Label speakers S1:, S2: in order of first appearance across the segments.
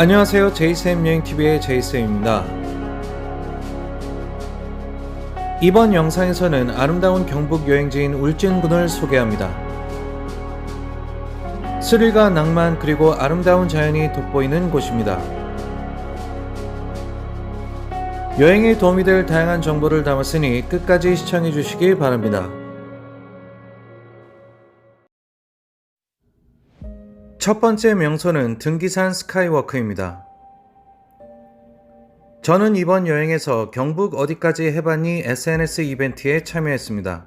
S1: 안녕하세요. 제이쌤 여행TV의 제이쌤입니다. 이번 영상에서는 아름다운 경북 여행지인 울진군을 소개합니다. 스릴과 낭만 그리고 아름다운 자연이 돋보이는 곳입니다. 여행에 도움이 될 다양한 정보를 담았으니 끝까지 시청해 주시기 바랍니다. 첫 번째 명소는 등기산 스카이워크입니다. 저는 이번 여행에서 경북 어디까지 해봤니 SNS 이벤트에 참여했습니다.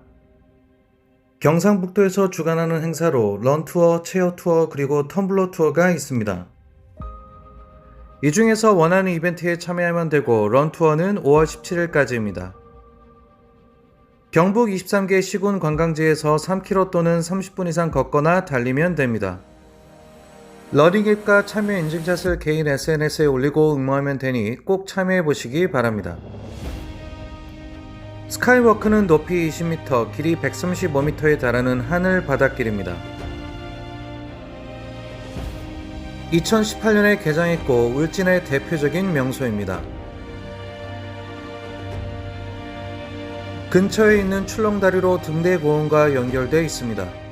S1: 경상북도에서 주관하는 행사로 런투어, 체어투어, 그리고 텀블러 투어가 있습니다. 이 중에서 원하는 이벤트에 참여하면 되고 런투어는 5월 17일까지입니다. 경북 23개 시군 관광지에서 3km 또는 30분 이상 걷거나 달리면 됩니다. 러닝앱과 참여 인증샷을 개인 SNS에 올리고 응모하면 되니 꼭 참여해 보시기 바랍니다. 스카이워크는 높이 20m, 길이 135m에 달하는 하늘 바닷길입니다. 2018년에 개장했고 울진의 대표적인 명소입니다. 근처에 있는 출렁다리로 등대 공원과 연결되어 있습니다.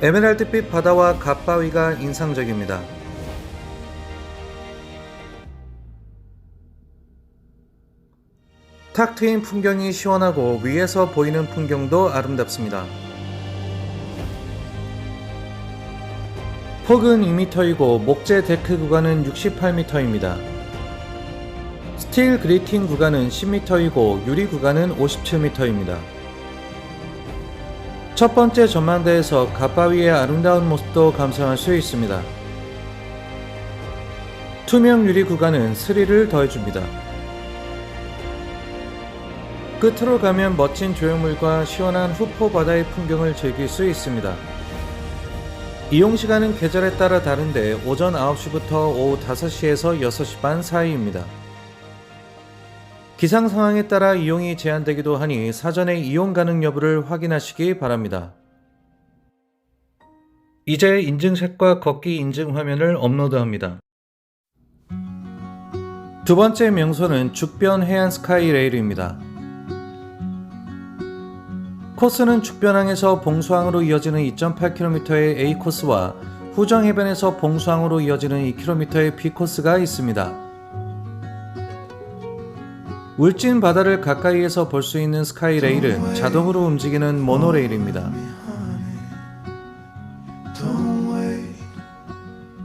S1: 에메랄드빛 바다와 갓바위가 인상적입니다. 탁 트인 풍경이 시원하고 위에서 보이는 풍경도 아름답습니다. 폭은 2m이고 목재 데크 구간은 68m입니다. 스틸 그리팅 구간은 10m이고 유리 구간은 57m입니다. 첫 번째 전망대에서 갓바위의 아름다운 모습도 감상할 수 있습니다. 투명 유리 구간은 스릴을 더해줍니다. 끝으로 가면 멋진 조형물과 시원한 후포 바다의 풍경을 즐길 수 있습니다. 이용 시간은 계절에 따라 다른데 오전 9시부터 오후 5시에서 6시 반 사이입니다. 기상 상황에 따라 이용이 제한되기도 하니 사전에 이용 가능 여부를 확인하시기 바랍니다. 이제 인증샷과 걷기 인증 화면을 업로드합니다. 두 번째 명소는 죽변 해안 스카이 레일입니다. 코스는 죽변항에서 봉수항으로 이어지는 2.8km의 A 코스와 후정 해변에서 봉수항으로 이어지는 2km의 B 코스가 있습니다. 울진 바다를 가까이에서 볼 수 있는 스카이레일은 자동으로 움직이는 모노레일입니다.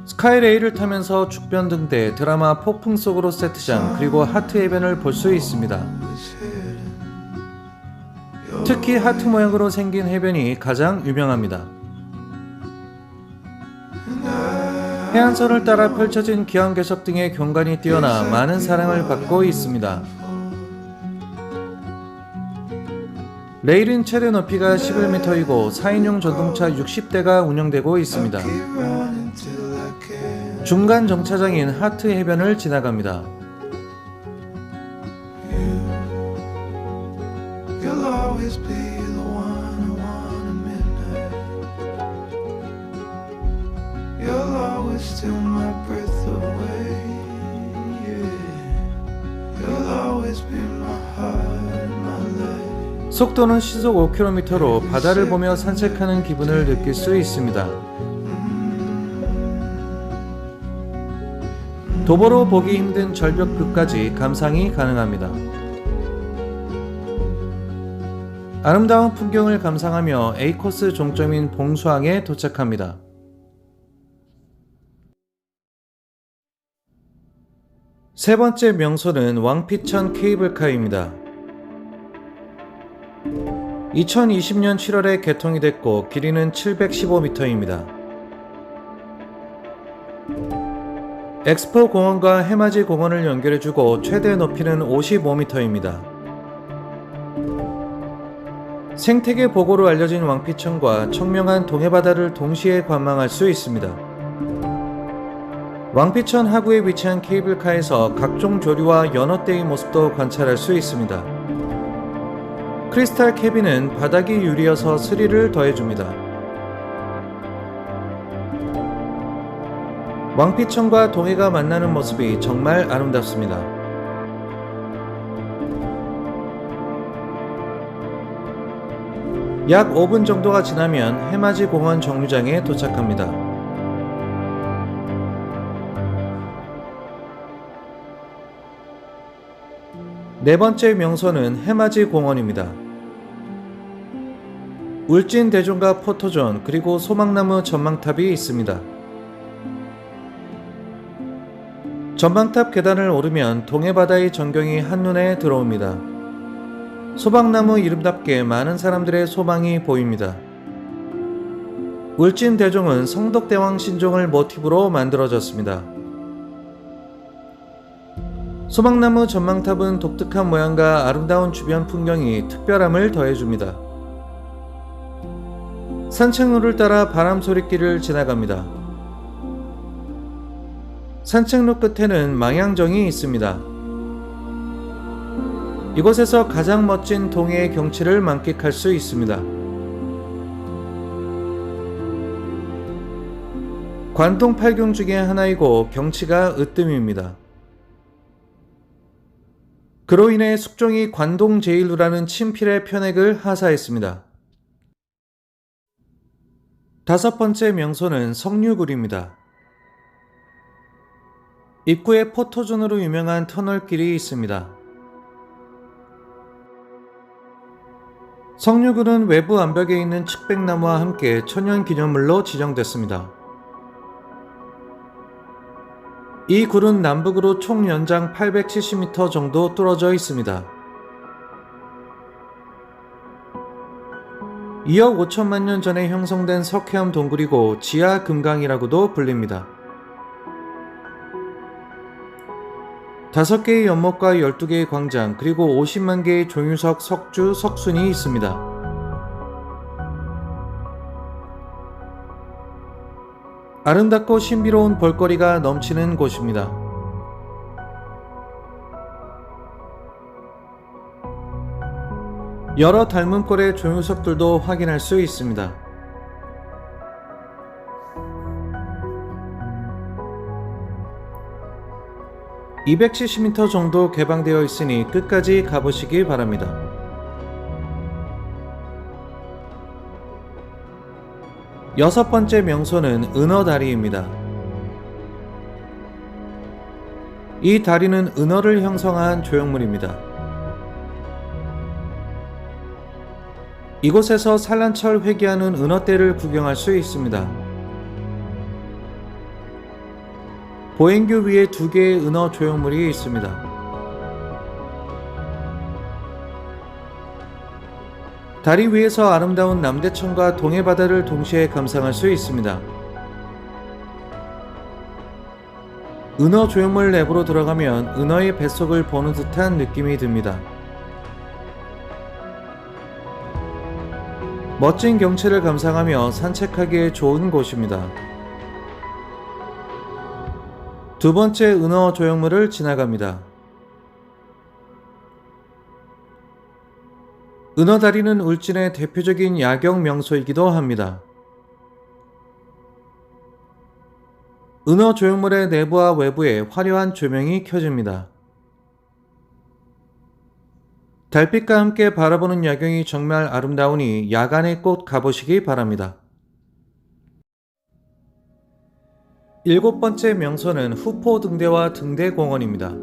S1: 스카이레일을 타면서 죽변 등대, 드라마 폭풍 속으로 세트장, 그리고 하트 해변을 볼 수 있습니다. 특히 하트 모양으로 생긴 해변이 가장 유명합니다. 해안선을 따라 펼쳐진 기암괴석 등의 경관이 뛰어나 많은 사랑을 받고 있습니다. 레일은 최대 높이가 11m이고 4인용 전동차 60대가 운영되고 있습니다. 중간 정차장인 하트 해변을 지나갑니다. 속도는 시속 5km로 바다를 보며 산책하는 기분을 느낄 수 있습니다. 도보로 보기 힘든 절벽뷰까지 감상이 가능합니다. 아름다운 풍경을 감상하며 A코스 종점인 봉수항에 도착합니다. 세 번째 명소는 왕피천 케이블카입니다. 2020년 7월에 개통이 됐고 길이는 715m입니다. 엑스포 공원과 해맞이 공원을 연결해주고 최대 높이는 55m입니다. 생태계 보고로 알려진 왕피천과 청명한 동해바다를 동시에 관망할 수 있습니다. 왕피천 하구에 위치한 케이블카에서 각종 조류와 연어떼의 모습도 관찰할 수 있습니다. 크리스탈 캐빈은 바닥이 유리여서 스릴을 더해줍니다. 왕피천과 동해가 만나는 모습이 정말 아름답습니다. 약 5분 정도가 지나면 해맞이 공원 정류장에 도착합니다. 네 번째 명소는 해맞이 공원입니다. 울진 대종과 포토존 그리고 소망나무 전망탑이 있습니다. 전망탑 계단을 오르면 동해바다의 전경이 한눈에 들어옵니다. 소방나무 이름답게 많은 사람들의 소망이 보입니다. 울진 대종은 성덕대왕 신종을 모티브로 만들어졌습니다. 소망나무 전망탑은 독특한 모양과 아름다운 주변 풍경이 특별함을 더해줍니다. 산책로를 따라 바람 소리길을 지나갑니다. 산책로 끝에는 망향정이 있습니다. 이곳에서 가장 멋진 동해의 경치를 만끽할 수 있습니다. 관동 팔경 중의 하나이고 경치가 으뜸입니다. 그로 인해 숙종이 관동 제일루라는 친필의 편액을 하사했습니다. 다섯 번째 명소는 성류굴입니다. 입구에 포토존으로 유명한 터널길이 있습니다. 성류굴은 외부 암벽에 있는 측백나무와 함께 천연 기념물로 지정됐습니다. 이 굴은 남북으로 총 연장 870m 정도 뚫어져 있습니다. 2억 5천만 년 전에 형성된 석회암 동굴이고 지하 금강이라고도 불립니다. 다섯 개의 연못과 12개의 광장, 그리고 50만 개의 종유석, 석주, 석순이 있습니다. 아름답고 신비로운 볼거리가 넘치는 곳입니다. 여러 닮은 꼴의 종유석들도 확인할 수 있습니다. (270m) 정도 개방되어 있으니 끝까지 가보시기 바랍니다. 여섯 번째 명소는 은어다리입니다. 이 다리는 은어를 형성한 조형물입니다. 이곳에서 산란철 회귀하는 은어떼를 구경할 수 있습니다. 보행교 위에 두 개의 은어 조형물이 있습니다. 다리 위에서 아름다운 남대천과 동해바다를 동시에 감상할 수 있습니다. 은어 조형물 내부로 들어가면 은어의 뱃속을 보는 듯한 느낌이 듭니다. 멋진 경치를 감상하며 산책하기에 좋은 곳입니다. 두 번째 은어 조형물을 지나갑니다. 은어 다리는 울진의 대표적인 야경 명소이기도 합니다. 은어 조형물의 내부와 외부에 화려한 조명이 켜집니다. 달빛과 함께 바라보는 야경이 정말 아름다우니 야간에 꼭 가보시기 바랍니다. 일곱 번째 명소는 후포 등대와 등대공원입니다.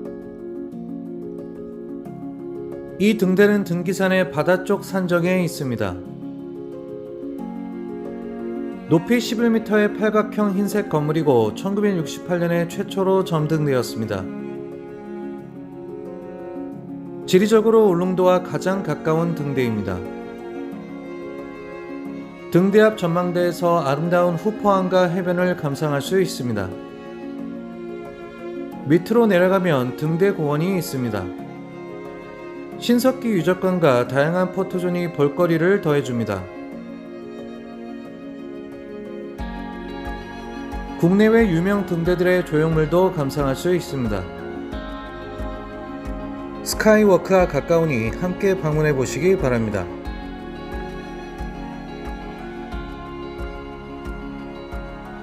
S1: 이 등대는 등기산의 바다 쪽 산정에 있습니다. 높이 11m의 팔각형 흰색 건물이고 1968년에 최초로 점등되었습니다. 지리적으로 울릉도와 가장 가까운 등대입니다. 등대 앞 전망대에서 아름다운 후포항과 해변을 감상할 수 있습니다. 밑으로 내려가면 등대 공원이 있습니다. 신석기 유적관과 다양한 포토존이 볼거리를 더해줍니다. 국내외 유명 등대들의 조형물도 감상할 수 있습니다. 스카이워크와 가까우니 함께 방문해 보시기 바랍니다.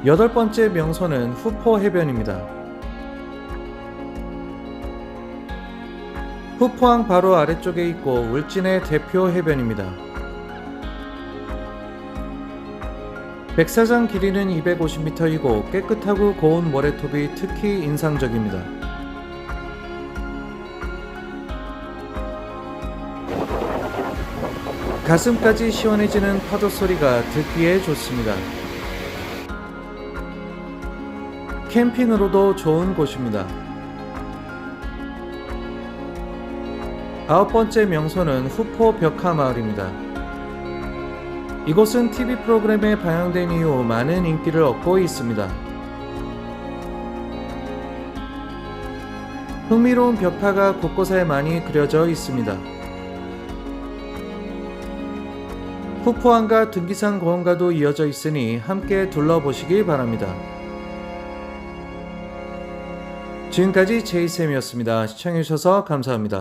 S1: 여덟 번째 명소는 후포 해변입니다. 후포항 바로 아래쪽에 있고 울진의 대표 해변입니다. 백사장 길이는 250m이고 깨끗하고 고운 모래톱이 특히 인상적입니다. 가슴까지 시원해지는 파도 소리가 듣기에 좋습니다. 캠핑으로도 좋은 곳입니다. 아홉 번째 명소는 후포 벽화 마을입니다. 이곳은 TV 프로그램에 방영된 이후 많은 인기를 얻고 있습니다. 흥미로운 벽화가 곳곳에 많이 그려져 있습니다. 후포항과 등기산 공원과도 이어져 있으니 함께 둘러보시기 바랍니다. 지금까지 제이쌤이었습니다. 시청해주셔서 감사합니다.